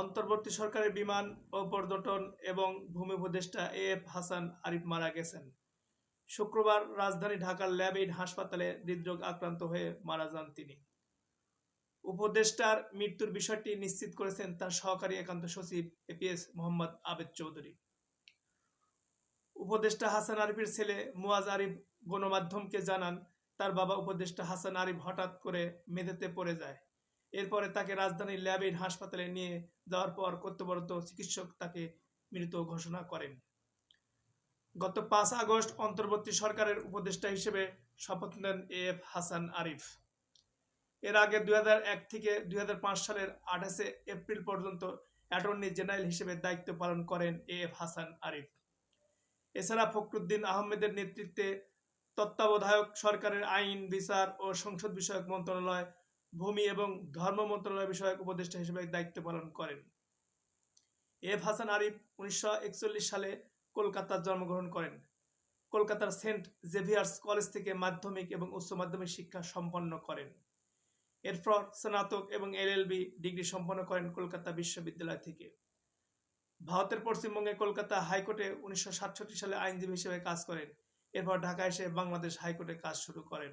অন্তর্বর্তী সরকারের বিমান ও পর্যটন এবং ভূমি উপদেষ্টা এ এফ হাসান আরিফ মারা গেছেন। শুক্রবার রাজধানী ঢাকার ল্যাব এইড হাসপাতালে হৃদরোগ আক্রান্ত হয়ে মারা যান তিনি। উপদেষ্টার মৃত্যুর বিষয়টি নিশ্চিত করেছেন তার সহকারী একান্ত সচিব এপিএস মোহাম্মদ আবেদ চৌধুরী। উপদেষ্টা হাসান আরিফের ছেলে মুয়াজ আরিফ গণমাধ্যমকে জানান, তার বাবা উপদেষ্টা হাসান আরিফ হঠাৎ করে মেঝেতে পড়ে যায়। এরপরে তাকে রাজধানীর ল্যাবের হাসপাতালে নিয়ে যাওয়ার পর কর্তব্যরত চিকিৎসক তাকে মৃত ঘোষণা করেন। গত পাঁচ আগস্ট অন্তর্বর্তী সরকারের উপদেষ্টা হিসেবে শপথ নেন এ এফ হাসান আরিফ। এর আগে দুই এক থেকে দুই হাজার পাঁচ সালের আঠাশে এপ্রিল পর্যন্ত অ্যাটর্নি জেনারেল হিসেবে দায়িত্ব পালন করেন এ এফ হাসান আরিফ। এছাড়া ফখরুদ্দিন আহমেদের নেতৃত্বে তত্ত্বাবধায়ক সরকারের আইন, বিচার ও সংসদ বিষয়ক মন্ত্রণালয় ভূমি এবং ধর্ম মন্ত্রণালয় বিষয়ক উপদেষ্টা হিসেবে দায়িত্ব পালন করেন। এফ হাসান আরিফ উনিশশো সালে কলকাতার জন্মগ্রহণ করেন। কলকাতার সেন্ট জেভিয়ার্স কলেজ থেকে মাধ্যমিক এবং উচ্চ মাধ্যমিক শিক্ষা সম্পন্ন করেন। এরপর স্নাতক এবং এলএলবি ডিগ্রি সম্পন্ন করেন কলকাতা বিশ্ববিদ্যালয় থেকে। ভারতের পশ্চিমবঙ্গে কলকাতা হাইকোর্টে উনিশশো সাতষট্টি সালে আইনজীবী হিসেবে কাজ করেন। এরপর ঢাকা এসে বাংলাদেশ হাইকোর্টে কাজ শুরু করেন।